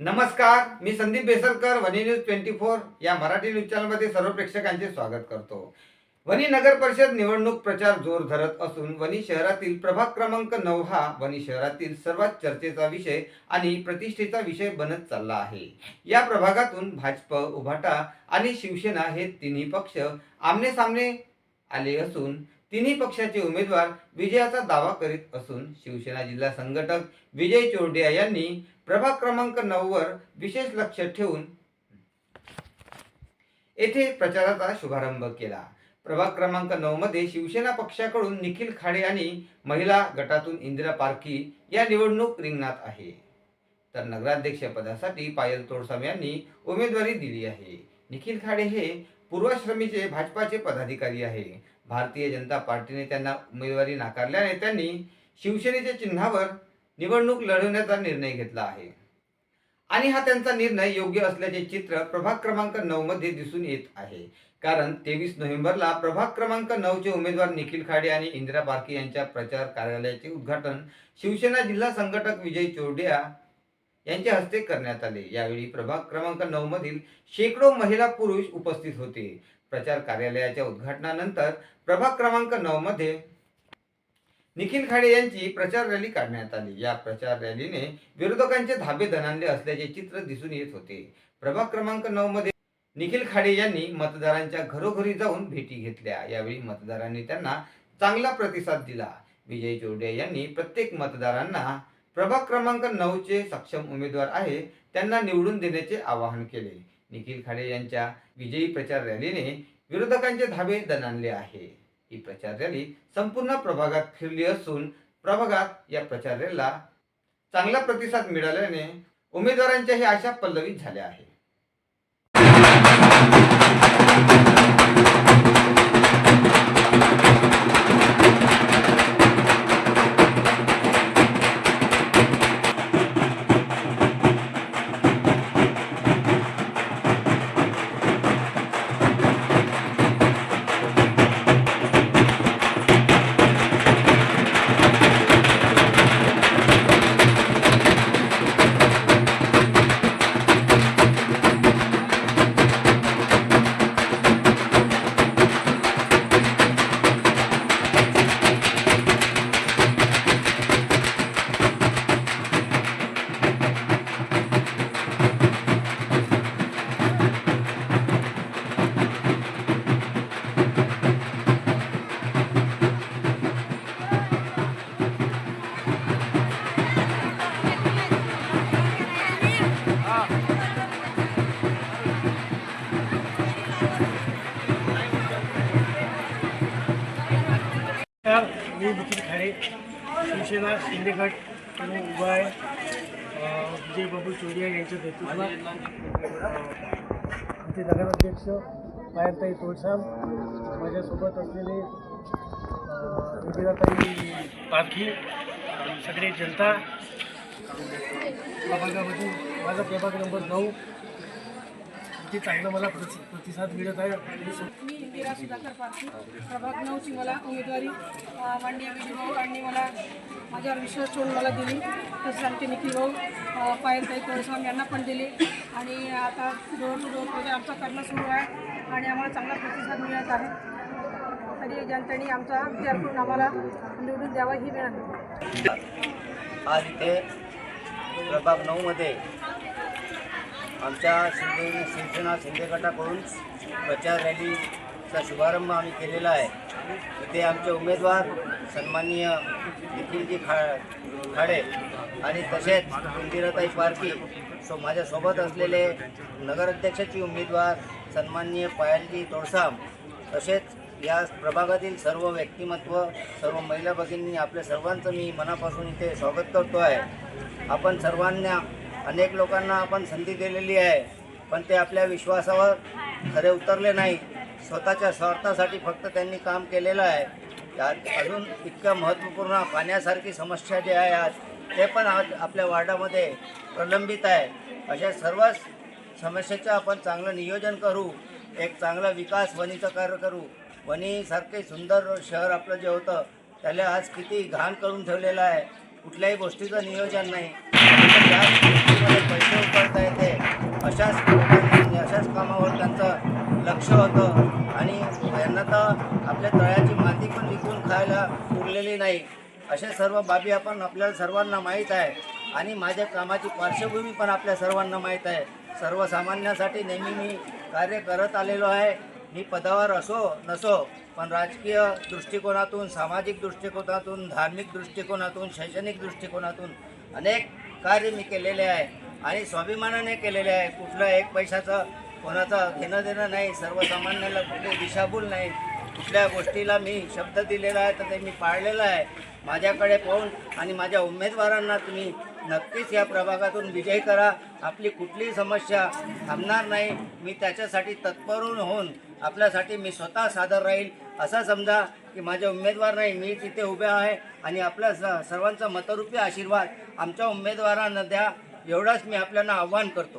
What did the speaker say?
नमस्कार मी संदीप बेसरकर वनी न्यूज ट्वेंटी फोर या मराठी न्यूज चॅनलमध्ये सर्व प्रेक्षकांचे स्वागत करतो. वनी नगर परिषद निवडणूक प्रचार जोर धरत असून वनी शहरातील प्रभाग क्रमांक नऊ हा वनी शहरातील सर्वात चर्चेचा विषय आणि प्रतिष्ठेचा विषय बनत चालला आहे. या प्रभागातून भाजप उभाटा आणि शिवसेना हे तिन्ही पक्ष आमने सामने आले असून तिन्ही पक्षाचे उमेदवार विजयाचा दावा करीत असून शिवसेना जिल्हा संघटक विजय चोरडिया यांनी प्रभाग क्रमांक नऊ वर विशेष लक्ष ठेवून येथे प्रचाराचा शुभारंभ केला. प्रभाग क्रमांक नऊ मध्ये शिवसेना पक्षाकडून निखिल खाडे आणि महिला गटातून इंदिरा पारखी या निवडणूक रिंगणात आहे. तर नगराध्यक्ष पदासाठी पायल तोडसाम यांनी उमेदवारी दिली आहे. निखिल खाडे हे पूर्वाश्रमीचे भाजपाचे पदाधिकारी आहे. भारतीय जनता पार्टीने त्यांना उमेदवारी नाकारल्याने त्यांनी शिवसेनेच्या चिन्हावर निवडणूक लढवण्याचा निर्णय घेतला आहे. आणि हा त्यांचा निर्णय योग्य असल्याचे चित्र प्रभाग क्रमांक नऊ मध्ये दिसून येत आहे. कारण तेवीस नोव्हेंबरला प्रभाग क्रमांक नऊचे उमेदवार निखिल खाडे आणि इंदिरा बारके यांच्या प्रचार कार्यालयाचे उद्घाटन शिवसेना जिल्हा संघटक विजय चोरडिया यांच्या हस्ते करण्यात आले. यावेळी प्रभाग क्रमांक नऊ मधील शेकडो महिला पुरुष उपस्थित होते. प्रचार कार्यालयाच्या उद्घाटनानंतर प्रभाग क्रमांक नऊ मध्ये निखिल खाडे यांची प्रचार रॅली काढण्यात आली. या प्रचार रॅलीने विरोधकांचे धाबे दणाणले असल्याचे चित्र दिसून येत होते. प्रभाग क्रमांक नऊ मध्ये निखिल खाडे यांनी मतदारांच्या घरोघरी जाऊन भेटी घेतल्या. यावेळी मतदारांनी त्यांना चांगला प्रतिसाद दिला. विजय चोरडे यांनी प्रत्येक मतदारांना प्रभाग क्रमांक नऊचे सक्षम उमेदवार आहे त्यांना निवडून देण्याचे आवाहन केले. निखिल खाडे यांच्या विजयी प्रचार रॅलीने विरोधकांचे धाबे दणाणले आहे. ही प्रचार रॅली संपूर्ण प्रभागात फिरली असून प्रभागात या प्रचार रॅलीला चांगला प्रतिसाद मिळाल्याने उमेदवारांच्याही आशा पल्लवित झाल्या आहेत. मी निखिल खाडे शिवसेना शिंदे गट उभा आहे विजय बाबू चोरिया यांच्या नेतृत्वात आमचे नगराध्यक्ष पायलताई तोळसाम माझ्यासोबत असलेले अं, इंदिराताई पारखी सगळे जनता प्रभागामध्ये माझा प्रभाग नंबर नऊ इथे चांगला मला प्रति प्रतिसाद मिळत आहे. मी इंदिरा सुधाकर पारखी प्रभाग नऊची मला उमेदवारी अ, माननीय विजय भाऊ. आणि मला माझ्यावर विश्वास ठेवून मला दिली. तसेच आमचे निखिल भाऊ पायलताई कोळसाम यांना पण दिली. आणि आता डोर टू डोर प्रचार आमचा करणं सुरू आहे. आणि आम्हाला चांगला प्रतिसाद मिळत आहे. तरी जनतेने आमचा विचार करून आम्हाला निवडून द्यावा ही विनंती आज इथे प्रभाग नऊमध्ये आमच्या शिंदे शिवसेना शिंदे गटाकडून प्रचार रॅलीचा शुभारंभ आम्ही केलेला आहे. तिथे आमचे उमेदवार सन्माननीय निखिलजी खा खाडे आणि तसेच इंदिराताई पारखी सो माझ्यासोबत असलेले नगराध्यक्षाचे उमेदवार सन्माननीय पायलजी तोडसाम तसेच या प्रभागातील सर्व व्यक्तिमत्व सर्व महिला भगिनी आपल्या सर्वांचं मी मनापासून इथे स्वागत करतो आहे. आपण सर्वांना अनेक लोकांना आपण संधी दिलेली आहे पण ते आपल्या विश्वासावर खरे उतरले नाही. स्वतःच्या स्वार्थासाठी फक्त त्यांनी काम केलेलं आहे. अजून इतकं महत्त्वपूर्ण पाण्यासारखी समस्या जी आहे आज ते पण आज आपल्या वार्डामध्ये प्रलंबित आहे. अशा सर्वच समस्येचं आपण चांगलं नियोजन करू एक चांगला विकास वनीचं कार्य करू. वनीसारखे सुंदर शहर आपलं जे होतं त्याला आज किती घाण करून ठेवलेलं आहे. कुठल्याही गोष्टीचं नियोजन नाही. येते अशाच अशाच कामावर त्यांचं लक्ष होतं आणि तर आपल्या तळ्याची माती पण विकून खायला नाही अशा सर्व बाबी आपण आपल्याला सर्वांना माहीत आहे आणि माझ्या कामाची पार्श्वभूमी पण आपल्या सर्वांना माहीत आहे सर्वसामान्यासाठी नेहमी मी कार्य करत आलेलो आहे मी पदावर असो नसो पण राजकीय दृष्टिकोनातून सामाजिक दृष्टिकोनातून धार्मिक दृष्टिकोनातून शैक्षणिक दृष्टिकोनातून अनेक कार्य मी केलेले आहे आणि स्वाभिमानाने केलेले आहे. कुठलं एक पैशाचं कोणाचं घेणं देणं नाही सर्वसामान्याला कुठे दिशाभूल नाही. कुठल्या गोष्टीला मी शब्द दिलेला आहे तर ते मी पाळलेलं आहे. माझ्याकडे पाहून आणि माझ्या उमेदवारांना तुम्ही नक्कीच या प्रभागातून विजयी करा. आपली कुठलीही समस्या थांबणार नाही. मी त्याच्यासाठी तत्परून होऊन आपल्यासाठी मी स्वतः सादर राहील. असं समजा की माझे उमेदवार नाही मी तिथे उभे आहे आणि आपल्या स सर्वांचा मतरूपी आशीर्वाद आमच्या उमेदवारांना द्या एवढाच मी आपल्याला आव्हान करतो.